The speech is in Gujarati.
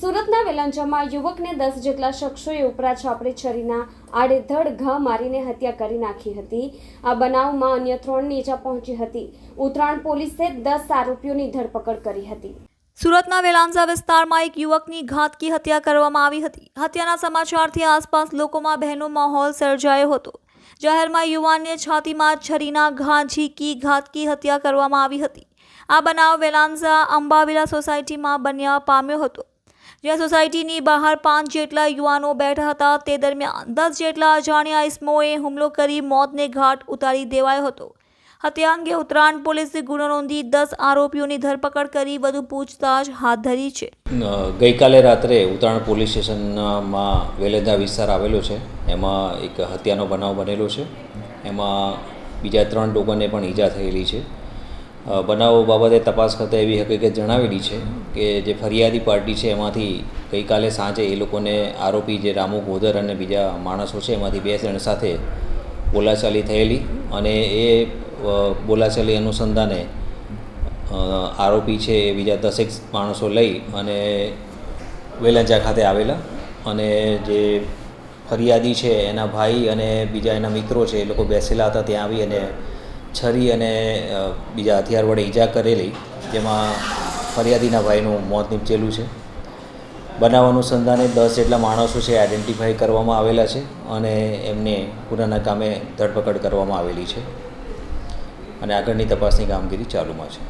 સુરતના વેલાંચામાં યુવકને દસ જેટલા શખ્સોએ ઉપરા છાપરે છરીના આડેધડ ઘા મારીને હત્યા કરી નાખી હતી. આ બનાવમાં અન્ય ત્રણને ઈજા પહોંચી હતી. ઉત્તરાયણ પોલીસે દસ આરોપીઓની ધરપકડ કરી હતી. સુરતના વેલાંઝા વિસ્તારમાં એક યુવકની ઘાતકી હત્યા કરવામાં આવી હતી. હત્યાના સમાચારથી આસપાસ લોકોમાં બહેનો માહોલ સર્જાયો હતો. જાહેરમાં યુવાનને છાતીમાં છરીના ઘા ઝીકી, ઘાતકી હત્યા કરવામાં આવી હતી. આ બનાવ વેલાંઝા અંબાવિલા સોસાયટીમાં બન્યા પામ્યો હતો. જ્યાં સોસાયટીની બહાર પાંચ જેટલા યુવાનો બેઠા હતા, તે દરમિયાન દસ જેટલા અજાણ્યા ઇસમોએ હુમલો કરી મોતને ઘાટ ઉતારી દેવાયો હતો. હત્યા અંગે ઉત્તરાયણ પોલીસે ગુનો નોંધી દસ આરોપીઓની ધરપકડ કરી વધુ પૂછતાછ હાથ ધરી છે. ગઈકાલે રાત્રે ઉત્તરાયણ પોલીસ સ્ટેશનમાં વેલેદા વિસ્તાર આવેલો છે. એમાં એક હત્યાનો બનાવ બનેલો છે. એમાં બીજા ત્રણ લોકોને પણ ઈજા થયેલી છે. બનાવ બાબતે તપાસ કરતાં એવી હકીકત જણાવેલી છે કે જે ફરિયાદી પાર્ટી છે, એમાંથી ગઈકાલે સાંજે એ લોકોને આરોપી જે રામુ ગોધર અને બીજા માણસો છે, એમાંથી બે જણ સાથે બોલાચાલી થયેલી અને એ બોલાચાલી અનુસંધાને આરોપી છે એ બીજા દસેક માણસો લઈ અને વેલંજા ખાતે આવેલા અને જે ફરિયાદી છે એના ભાઈ અને બીજા એના મિત્રો છે એ લોકો બેસેલા હતા ત્યાં આવી અને છરી અને બીજા હથિયાર વડે ઈજા કરેલી, જેમાં ફરિયાદીના ભાઈનું મોત નીપજેલું છે. બનાવ અનુસંધાને દસ જેટલા માણસો છે આઈડેન્ટિફાઈ કરવામાં આવેલા છે અને એમને ગુનાના કામે ધરપકડ કરવામાં આવેલી છે. અને આગળની તપાસની કામગીરી ચાલુમાં છે.